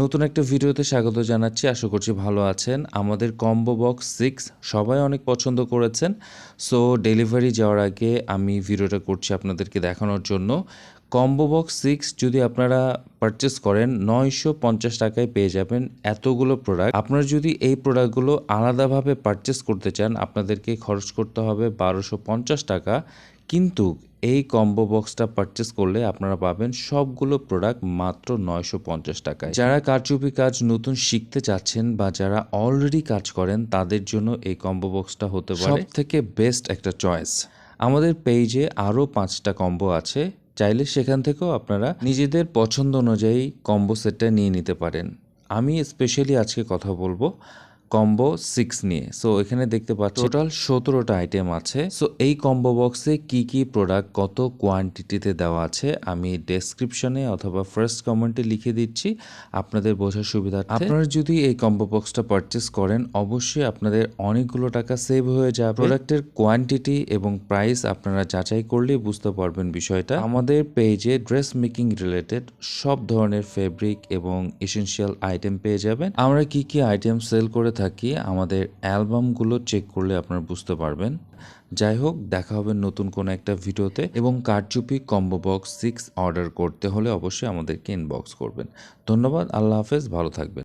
নতুন একটা ভিডিওতে স্বাগত জানাচ্ছি। আশা করছি ভালো আছেন। আমাদের কম্বো বক্স সিক্স সবাই অনেক পছন্দ করেছেন। সো ডেলিভারি যাওয়ার আগে আমি ভিডিওটা করছি আপনাদেরকে দেখানোর জন্য। কম্বো বক্স সিক্স যদি আপনারা পারচেস করেন নয়শো পঞ্চাশ টাকায় পেয়ে যাবেন এতগুলো প্রোডাক্ট আপনারা যদি এই প্রোডাক্টগুলো আলাদাভাবে পারচেস করতে চান আপনাদেরকে খরচ করতে হবে বারোশো পঞ্চাশ টাকা। কিন্তু এই কম্বো বক্সটা পারচেস করলে আপনারা পাবেন সবগুলো প্রোডাক্ট মাত্র নয়শো পঞ্চাশ টাকায়। যারা কারচুপি কাজ নতুন শিখতে চাচ্ছেন বা যারা অলরেডি কাজ করেন তাদের জন্য এই কম্বো বক্সটা হতে পারে। সব থেকে বেস্ট একটা চয়েস আমাদের পেজে আরও পাঁচটা কম্বো আছে। চাইলে সেখান থেকেও আপনারা নিজেদের পছন্দ অনুযায়ী কম্বো সেটটা নিয়ে নিতে পারেন। আমি স্পেশালি আজকে কথা বলব কম্বো সিক্স নিয়ে। সো এখানে দেখতে পাচ্ছি টোটাল সতেরোটা আইটেম আছে। সো এই কম্বো বক্সে কি কি প্রোডাক্ট কত কোয়ান্টিটিতে দেওয়া আছে আমি ডেসক্রিপশনে অথবা ফার্স্ট কমেন্টে লিখে দিচ্ছি। আপনাদের বোঝার সুবিধা আপনারা যদি এই কম্বো বক্সটা পারচেস করেন অবশ্যই আপনাদের অনেকগুলো টাকা সেভ হয়ে যাবে। প্রোডাক্টের কোয়ান্টিটি এবং প্রাইস আপনারা যাচাই করলেই বুঝতে পারবেন বিষয়টা। আমাদের পেজে ড্রেস মেকিং রিলেটেড সব ধরনের ফেব্রিক এবং এসেনশিয়াল আইটেম পেয়ে যাবেন। আমরা কি কি আইটেম সেল করে থাকি, আমাদের অ্যালবামগুলো চেক করলে আপনারা বুঝতে পারবেন। যাই হোক, দেখা হবে নতুন কোনো একটা ভিডিওতে এবং কারচুপি, কম্বো বক্স, সিক্স অর্ডার করতে হলে অবশ্যই আমাদেরকে ইনবক্স করবেন। ধন্যবাদ, আল্লাহ হাফেজ, ভালো থাকবেন।